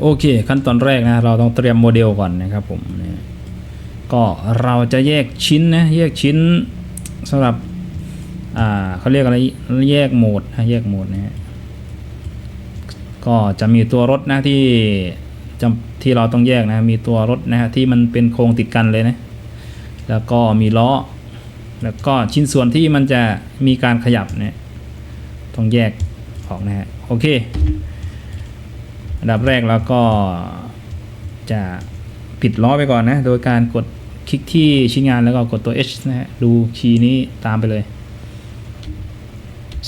โอเค ขั้นตอนแรกนะเราต้องเตรียมโมเดลก่อนนะครับผมก็เราจะแยกชิ้นนะแยกชิ้นสำหรับอ่าเขาเรียกอะไรแยกโหมดนะแยกโหมดนะฮะก็จะมีตัวรถนะที่จำที่เราต้องแยกนะมีตัวรถนะฮะที่มันเป็นโครงติดกันเลยนะแล้วก็มีล้อ แล้วก็ชิ้นส่วนที่มันจะมีการขยับเนี่ยต้องแยกออกนะฮะโอเค อันดับแรกเราก็จะปิดล้อไปก่อนนะ โดยการกดคลิกที่ชิ้นงานแล้วก็กดตัว H นะฮะ ดูคีย์นี้ตามไปเลย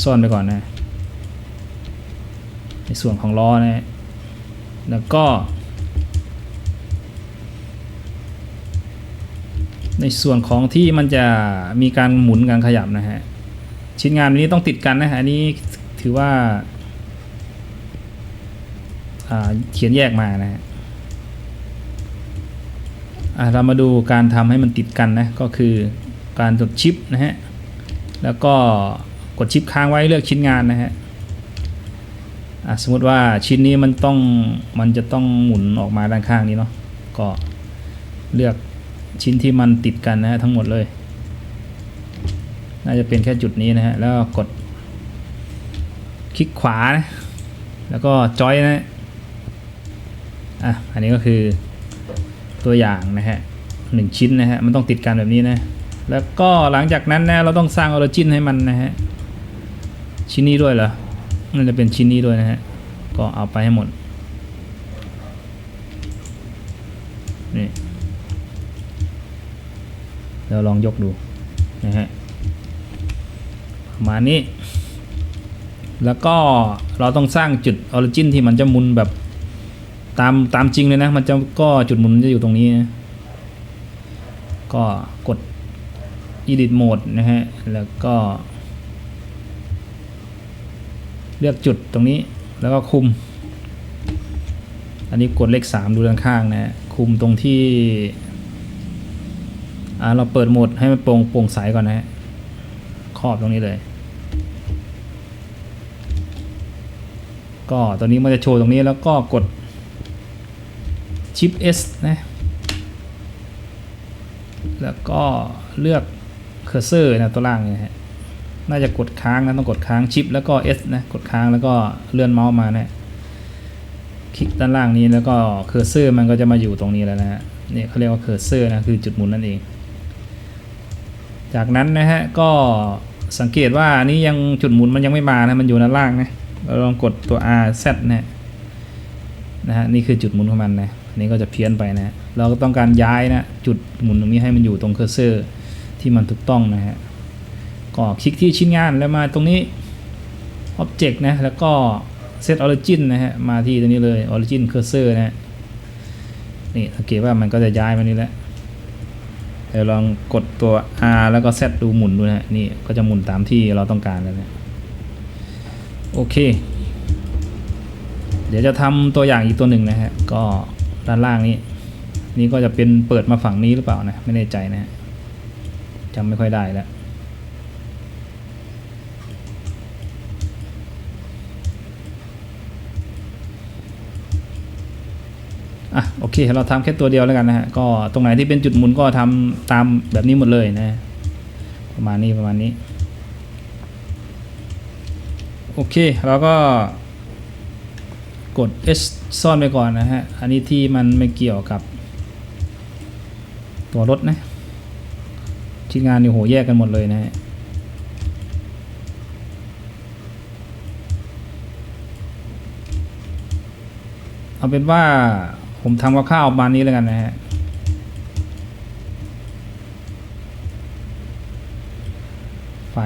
ซ่อนไปก่อนนะ ในส่วนของล้อนะ แล้วก็ ในส่วนของที่มันจะมีการหมุนการขยับนะฮะ ชิ้นงานนี้ต้องติดกันนะฮะ อันนี้ถือว่า เขียนแยกมานะฮะเรามาดูการทำให้มันติดกันนะก็คือการกดชิปนะฮะแล้วก็กดชิปค้างไว้เลือกชิ้นงานนะฮะสมมติว่าชิ้นนี้มันต้องมันจะต้องหมุนออกมาด้านข้างนี้เนาะก็เลือกชิ้นที่มันติดกันนะฮะทั้งหมดเลยน่าจะเป็นแค่จุดนี้นะฮะแล้วก็กดคลิกขวานะแล้วก็จอยนะ อะอันนี้ก็คือตัวอย่างนะฮะหนึ่งชิ้นนะฮะมันต้องติดกันแบบนี้นะ แล้วก็หลังจากนั้นนะเราต้องสร้างออริจินให้มันนะฮะชิ้นนี้ด้วยเหรอน่าจะเป็นชิ้นนี้ด้วยนะฮะก็เอาไปให้หมดนี่เราลองยกดูนะฮะประมาณนี้ แล้วก็เราต้องสร้างจุดออริจินที่มันจะมุนแบบ ตามตามจริงเลยนะ มันจะก็จุดหมุนมันจะอยู่ตรงนี้นะก็กด edit mode นะฮะ แล้วก็ เลือกจุดตรงนี้แล้วก็คุม อันนี้กดเลข 3 ดูด้านข้างนะฮะคุมตรงที่อ่าเราเปิดโหมดให้มันโปร่งโปร่งใสก่อนนะฮะครอบตรงนี้เลย ก็ตอนนี้มันจะโชว์ตรงนี้แล้วก็กด ชิป S นะ แล้วก็เลือกเคอร์เซอร์นะตัวล่างนะฮะ น่าจะกดค้างนะต้องกดค้างชิป แล้วก็ S นะ กดค้างแล้วก็เลื่อนเมาส์มานะคลิกด้านล่างนี้แล้วก็เคอร์เซอร์มันก็จะมาอยู่ตรงนี้แล้วนะฮะนี่เขาเรียกว่าเคอร์เซอร์นะคือจุดหมุนนั่นเอง จากนั้นนะฮะก็สังเกตว่านี่ยังจุดหมุนมันยังไม่มานะมันอยู่ด้านล่างนะเราลองกดตัว R Z นะนะฮะนี่คือจุดหมุนของมันนะ นี้ก็จะเพี้ยนไปนะเราก็ต้องการย้ายนะจุดหมุนตรงนี้ให้มันอยู่ตรงเคอร์เซอร์ที่มันถูกต้องนะฮะก็คลิกที่ชิ้นงานแล้วมาตรงนี้ Object นะแล้วก็ Set Origin นะฮะมาที่ตรงนี้เลย Origin Cursor นะฮะนี่สังเกตว่ามันก็จะย้ายมานี่แหละเดี๋ยวลองกดตัว R แล้วก็ Z ดูหมุนดูนะนี่ก็จะหมุนตามที่เราต้องการแล้วนะโอเค เดี๋ยวจะทำตัวอย่างอีกตัวหนึ่งนะฮะก็ ด้านล่างนี้ นี่ก็จะเป็นเปิดมาฝั่งนี้หรือเปล่านะ ไม่แน่ใจนะจำไม่ค่อยได้แล้วอะโอเค เราทำแค่ตัวเดียวแล้วกันนะฮะ ก็ตรงไหนที่เป็นจุดหมุนก็ทำตามแบบนี้หมดเลยนะ ประมาณนี้ประมาณนี้ โอเค เราก็กด S ซ่อนไปก่อนนะฮะ อันนี้ที่มันไม่เกี่ยวกับ ตัวรถนะชิ้นงานนี่โหแยกกันหมดเลยนะฮะเอาเป็นว่าผมทำกับข้าวประมาณนี้แล้วกันนะฮะไฟ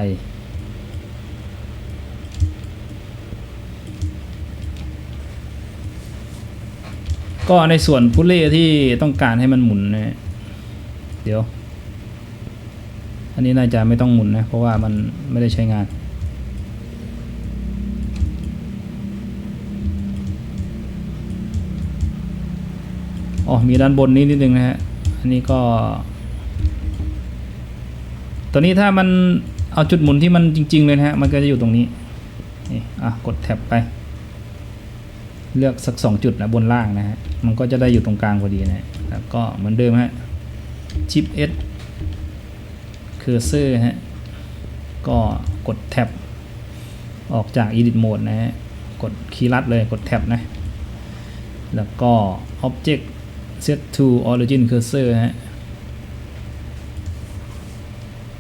ก็ในส่วนพุลเล่ที่ต้องการให้มันหมุนนะฮะเดี๋ยว อันนี้น่าจะไม่ต้องหมุนนะ เพราะว่ามันไม่ได้ใช้งานอ๋อมีด้านบนนี้นิดนึงนะฮะ อันนี้ก็ ตัวนี้ถ้ามันเอาจุดหมุนที่มันจริง ๆ เลยนะฮะ มันก็จะอยู่ตรงนี้ นี่ อะ กดแท็บไป เลือกสักสองจุดนะบนล่างนะฮะ มันก็จะได้อยู่ตรงกลางพอดีนะแล้วก็เหมือนเดิมฮะชิป S เคอร์เซอร์ฮะ ก็กดแท็บออกจาก Edit Mode นะฮะ กดคีย์ลัดเลยกดแท็บนะ แล้วก็ Object Set to Origin Cursor ฮะ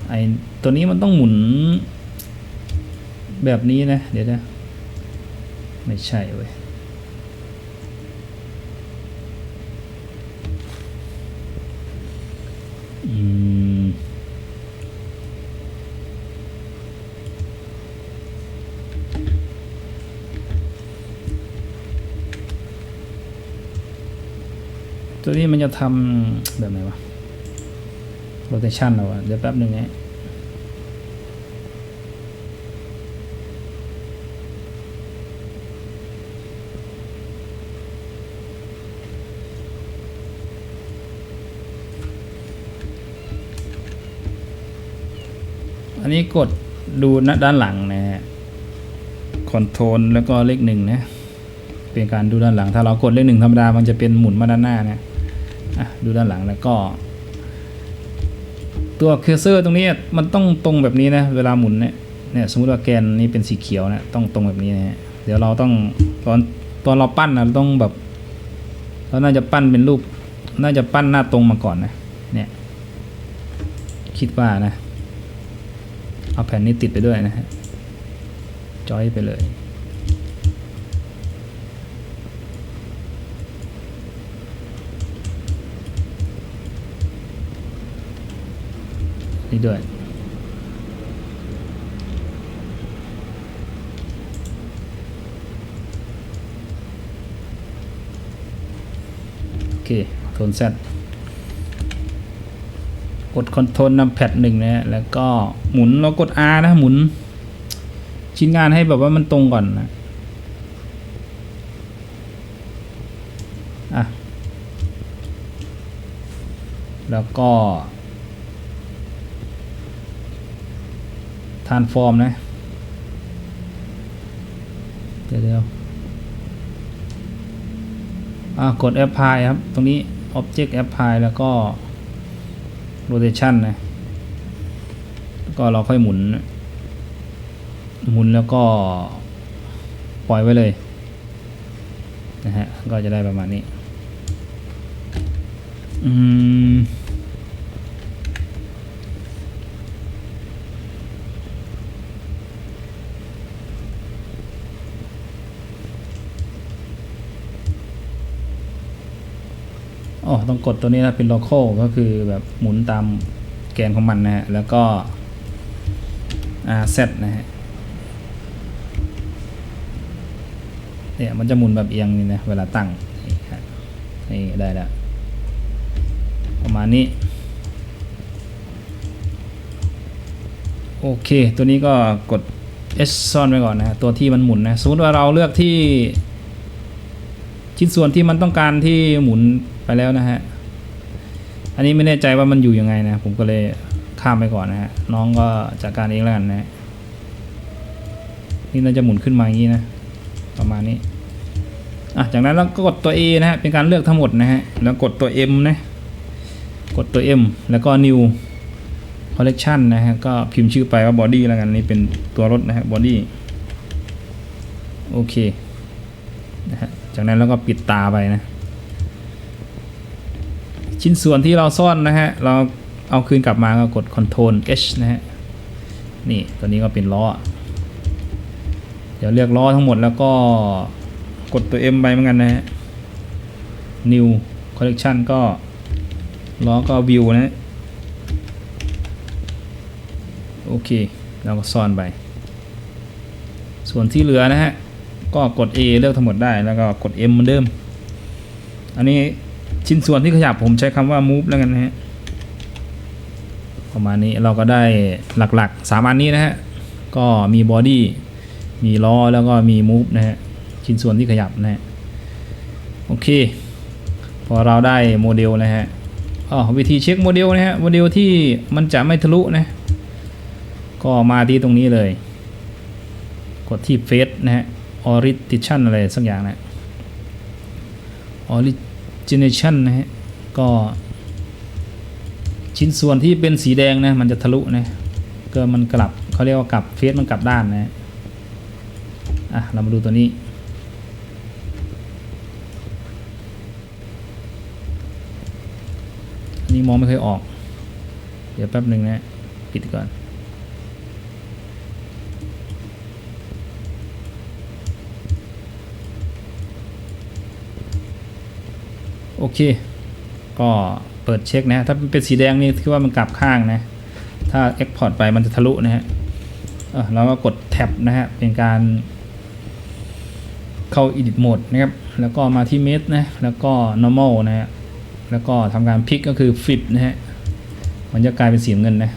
ไอตัวนี้มันต้องหมุนแบบนี้นะ เดี๋ยวนะ ไม่ใช่เว้ย ตัวนี้มันจะทำแบบไหนวะ rotation เราอะเดี๋ยวแป๊บหนึ่งนะ อันนี้กดดูนะด้านหลังนะฮะคอนโทรลแล้วก็เลขหนึ่งนะ เป็นการดูด้านหลัง ถ้าเรากดเลขหนึ่งธรรมดา มันจะเป็นหมุนมาด้านหน้านะอะดูด้านหลังแล้วก็ ตัวเคอร์เซอร์ตรงนี้มันต้องตรงแบบนี้นะ เวลาหมุนเนี่ยเนี่ยสมมติว่าแกนนี้เป็นสีเขียวนะต้องตรงแบบนี้นะฮะเดี๋ยวเราต้องตอนตอนเราปั้นนะเราต้องแบบเราน่าจะปั้นเป็นรูปน่าจะปั้นหน้าตรงมาก่อนนะเนี่ยคิดว่านะ เอาแผ่นนี้ติดไปด้วยนะฮะจอยไปเลย นี่ด้วยโอเคโทนเซต กดคอนโทรลนำแพดหนึ่งนะฮะแล้วก็หมุนเรากด R นะหมุน ชิ้นงานให้แบบว่ามันตรงก่อนนะอะแล้วก็ทานฟอร์มนะเดี๋ยวอะกด Apply ครับ ตรงนี้ Object Apply แล้วก็ Rotation นะแล้วก็เราค่อยหมุน หมุนแล้วก็ปล่อยไว้เลยนะฮะก็จะได้ประมาณนี้ อืม อ๋อต้องกดตัวนี้นะเป็น local ก็คือแบบหมุนตามแกนของมันนะฮะ แล้วก็ RZ นะฮะเนี่ยมันจะหมุนแบบเอียงนี่นะเวลาตั้งนี่ได้แล้วประมาณนี้ โอเค ตัวนี้ก็กด S ซ่อนไว้ก่อนนะตัวที่มันหมุนนะสมมติว่าเราเลือกที่ ชิ้นส่วนที่มันต้องการที่หมุนไปแล้วนะฮะ อันนี้ไม่แน่ใจว่ามันอยู่ยังไงนะ ผมก็เลยข้ามไปก่อนนะฮะ น้องก็จัดการเองแล้วกันนะฮะนี่น่าจะหมุนขึ้นมาอย่างนี้นะ ประมาณนี้ อะ จากนั้นเราก็กดตัว A นะฮะ เป็นการเลือกทั้งหมดนะฮะ แล้วกดตัว M นะ กดตัว M แล้วก็ New Collection นะฮะ ก็พิมพ์ชื่อไปว่า Body แล้วกัน นี่เป็นตัวรถนะฮะ Body โอเค นะฮะ จากนั้นเราก็ปิดตาไปนะ ชิ้นส่วนที่เราซ่อนนะฮะ เราเอาคืนกลับมาก็กด Ctrl H นะฮะ นี่ตัวนี้ก็เป็นล้อ เดี๋ยวเลือกล้อทั้งหมดแล้วก็กดตัว M ไปเหมือนกันนะฮะ New Collection ก็ล้อก็ View นะโอเคเราก็ซ่อนไป ส่วนที่เหลือนะฮะ ก็กด A เลือกทั้งหมดได้แล้วก็กด M เหมือนเดิม อันนี้ชิ้นส่วนที่ขยับผมใช้คำว่า move แล้วกันนะฮะประมาณนี้เราก็ได้หลักๆ3อันนี้นะฮะ ก็มี body มีล้อแล้วก็มี move นะฮะ ชิ้นส่วนที่ขยับนะฮะ โอเค พอเราได้โมเดลนะฮะอ๋อวิธีเช็คโมเดลนะฮะ โมเดลที่มันจะไม่ทะลุนะ ก็มาที่ตรงนี้เลย กดที่เฟสนะฮะ orientation อะไรสักอย่างนะ origination นะฮะ ก็ชิ้นส่วนที่เป็นสีแดงนะมันจะทะลุนะก็มันกลับเขาเรียกว่ากลับเฟสมันกลับด้านนะฮะอะเรามาดูตัวนี้นนี้มองไม่เคยออก เดี๋ยวแป๊บหนึ่งนะ ปิดก่อน โอเค ก็เปิดเช็คนะฮะถ้าเป็นสีแดงนี่คือว่ามันกลับข้างนะ ถ้า Export ไปมันจะทะลุนะฮะเราก็กดแท็บนะฮะ เป็นการเข้า Edit Mode นะครับ แล้วก็มาที่ Mesh นะ แล้วก็ Normal นะฮะ แล้วก็ทำการพลิกก็คือ Flip นะฮะ มันจะกลายเป็นสีเงินนะ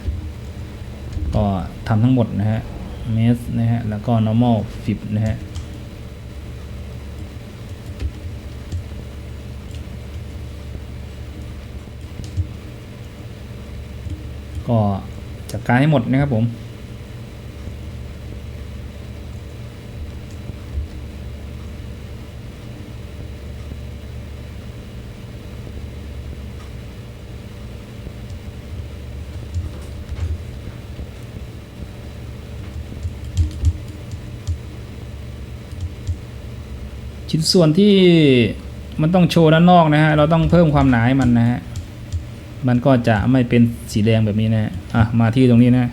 ก็ทำทั้งหมดนะฮะ Mesh นะฮะ แล้วก็ Normal Flip นะฮะ ก็จัดการให้หมดนะครับผมชิ้นส่วนที่มันต้องโชว์ด้านนอกนะฮะ เราต้องเพิ่มความหนาให้มันนะฮะ มันก็จะไม่เป็นสีแดงแบบนี้นะฮะอะมาที่ตรงนี้นะ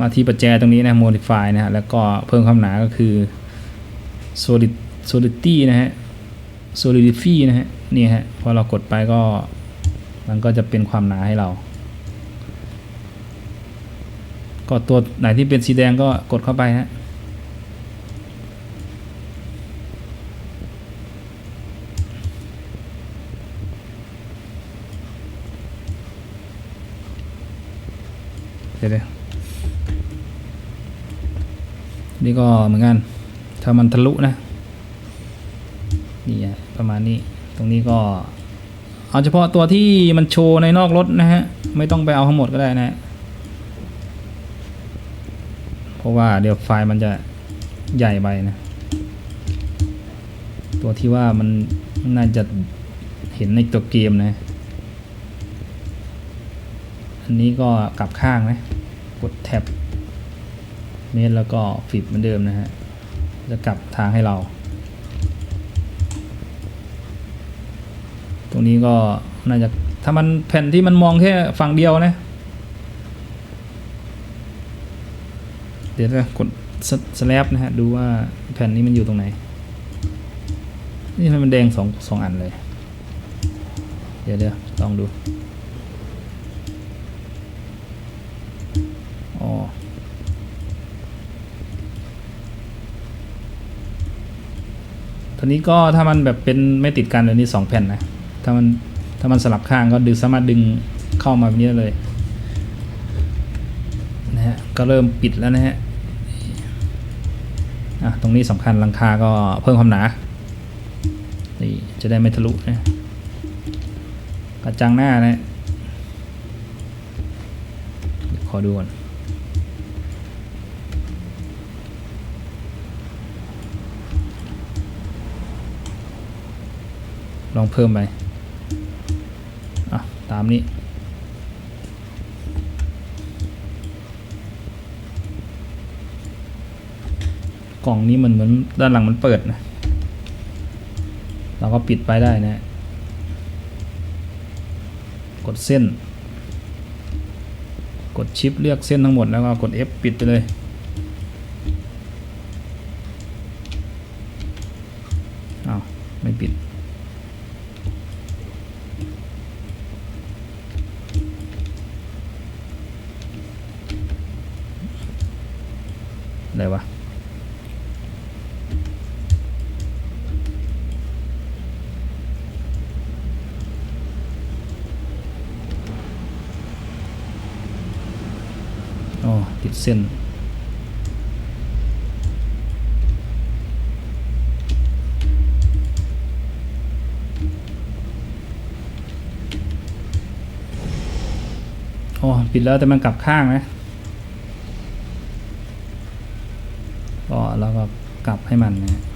มาที่ประแจตรงนี้นะ modify นะฮะแล้วก็เพิ่มความหนาก็คือ solid solidity นะฮะ solidify นะฮะนี่ฮะพอเรากดไปก็มันก็จะเป็นความหนาให้เรา ก็ตัวไหนที่เป็นสีแดงก็กดเข้าไปฮะ เดี๋ยวนี่ก็เหมือนกัน ถ้ามันทะลุนะนี่ประมาณนี้ ตรงนี้ก็ เอาเฉพาะตัวที่มันโชว์ในนอกรถนะฮะ ไม่ต้องไปเอาทั้งหมดก็ได้นะ เพราะว่าเดี๋ยวไฟล์มันจะใหญ่ไปนะ ตัวที่ว่ามันน่าจะเห็นในตัวเกมนะ อันนี้ก็กลับข้างนะกดแท็บเมสแล้วก็ฟิบเหมือนเดิมนะฮะจะกลับทางให้เรา ตรงนี้ก็น่าจะถ้ามันแผ่นที่มันมองแค่ฝั่งเดียวนะ เดี๋ยวจะกดสแลปนะฮะดูว่าแผ่นนี้มันอยู่ตรงไหน นี่ทำไมมันแดงสองสองอันเลย เดี๋ยวเดี๋ยวลองดู ทีนี้ก็ถ้ามันแบบเป็นไม่ติดกันเลยนี่สองแผ่นนะถ้ามันถ้ามันสลับข้างก็ดึงสามารถดึงเข้ามาแบบนี้เลยนะฮะก็เริ่มปิดแล้วนะฮะอะตรงนี้สำคัญหลังคาก็เพิ่มความหนานี่จะได้ไม่ทะลุนะกระจังหน้านะขอดูก่อน ลองเพิ่มไปอะตามนี้กล่องนี้มันเหมือนด้านหลังมันเปิดนะ เราก็ปิดไปได้นะ กดเส้น กดชิปเลือกเส้นทั้งหมดแล้วก็กด F ปิดไปเลย อ้าว ไม่ปิด อะไรวะ อ๋อ ติดเส้นอ๋อปิดแล้วแต่มันกลับข้างนะก็แล้วก็กลับให้มันนะ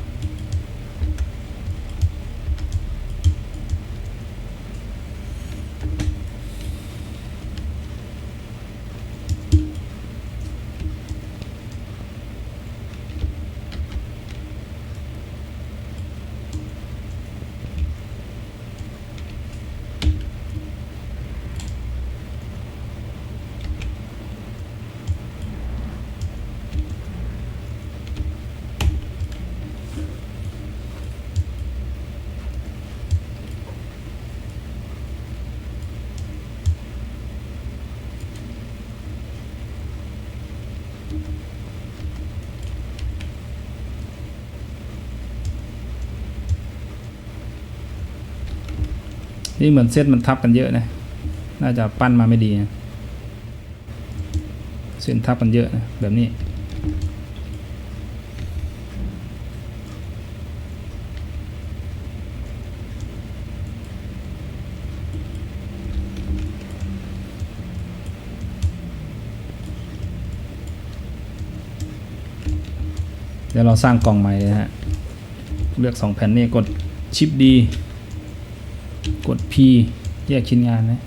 นี่เหมือนเส้นมันทับกันเยอะนะ น่าจะปั้นมาไม่ดีนะเส้นทับกันเยอะนะแบบนี้ เดี๋ยวเราสร้างกล่องใหม่เลยฮะ เลือก 2 แผ่นนี่กดชิปดี กด P แยกชิ้นงานนะ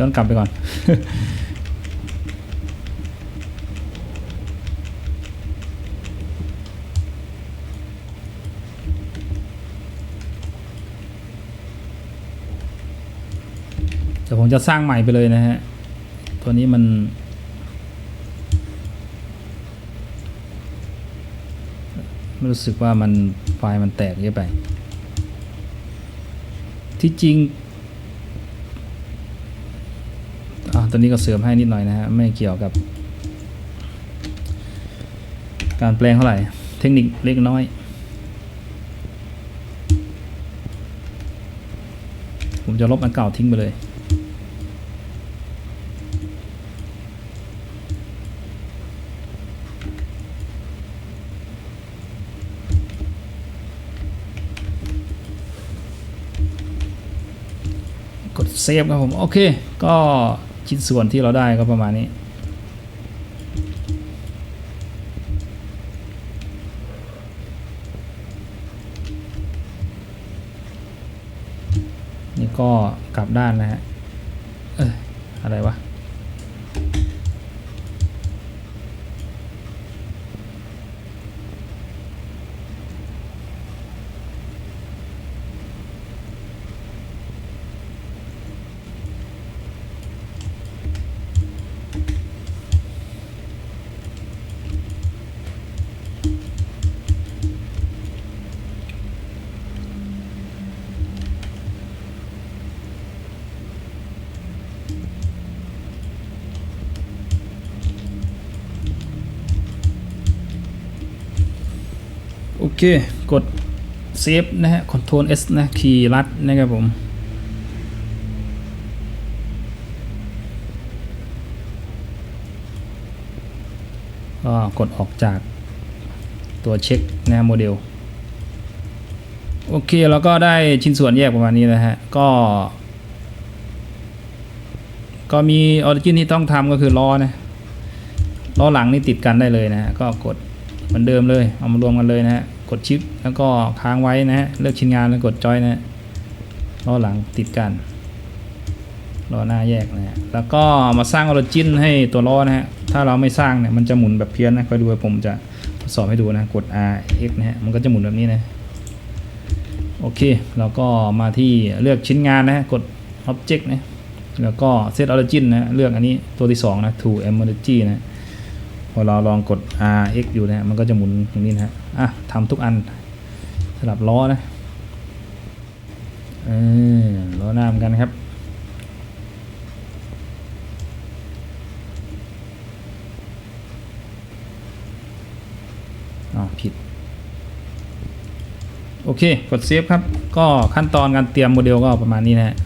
ย้อนกลับไปก่อนเดี๋ยวผมจะสร้างใหม่ไปเลยนะฮะ ตัวนี้มันไม่รู้สึกว่ามันไฟล์มันแตกเยอะไป ที่จริง อ่า ตัวนี้ก็เสริมให้นิดหน่อยนะฮะไม่เกี่ยวกับ การแปลงเท่าไหร่ เทคนิคเล็กน้อย ผมจะลบอันเก่าทิ้งไปเลยกดเซฟครับผม โอเค ก็ ชิ้นส่วนที่เราได้ก็ประมาณนี้ นี่ก็กลับด้านนะฮะ เค กดเซฟนะฮะ Ctrl S นะคีย์ลัดนะครับผม ก็กดออกจากตัวเช็คนะฮะโมเดล โอเคแล้วก็ได้ชิ้นส่วนแยกประมาณนี้นะฮะ ก็ ก็มีออริจินที่ต้องทำก็คือล้อนะล้อหลังนี่ติดกันได้เลยนะฮะ ก็กดเหมือนเดิมเลย เอามารวมกันเลยนะฮะ กดชิปแล้วก็ค้างไว้นะฮะเลือกชิ้นงานแล้วกดจอยนะฮะล้อหลังติดกันล้อหน้าแยกนะฮะแล้วก็มาสร้างออริจินให้ตัวล้อนะฮะถ้าเราไม่สร้างเนี่ยมันจะหมุนแบบเพี้ยนนะคอยดูผมจะทดสอบให้ดูนะกด R X นะฮะมันก็จะหมุนแบบนี้นะโอเคเราก็มาที่เลือกชิ้นงานนะฮะกด Object นะแล้วก็ Set Origin นะเลือกอันนี้ตัวที่2นะ To Emoji นะพอเราลองกด R X อยู่นะฮะมันก็จะหมุนอย่างนี้นะฮะอะ ทำทุกอันสลับล้อนะอล้อหน้าเหมือนกันครับอ้าวผิด โอเค กดเซฟครับ ก็ขั้นตอนการเตรียมโมเดลก็ประมาณนี้นะฮะ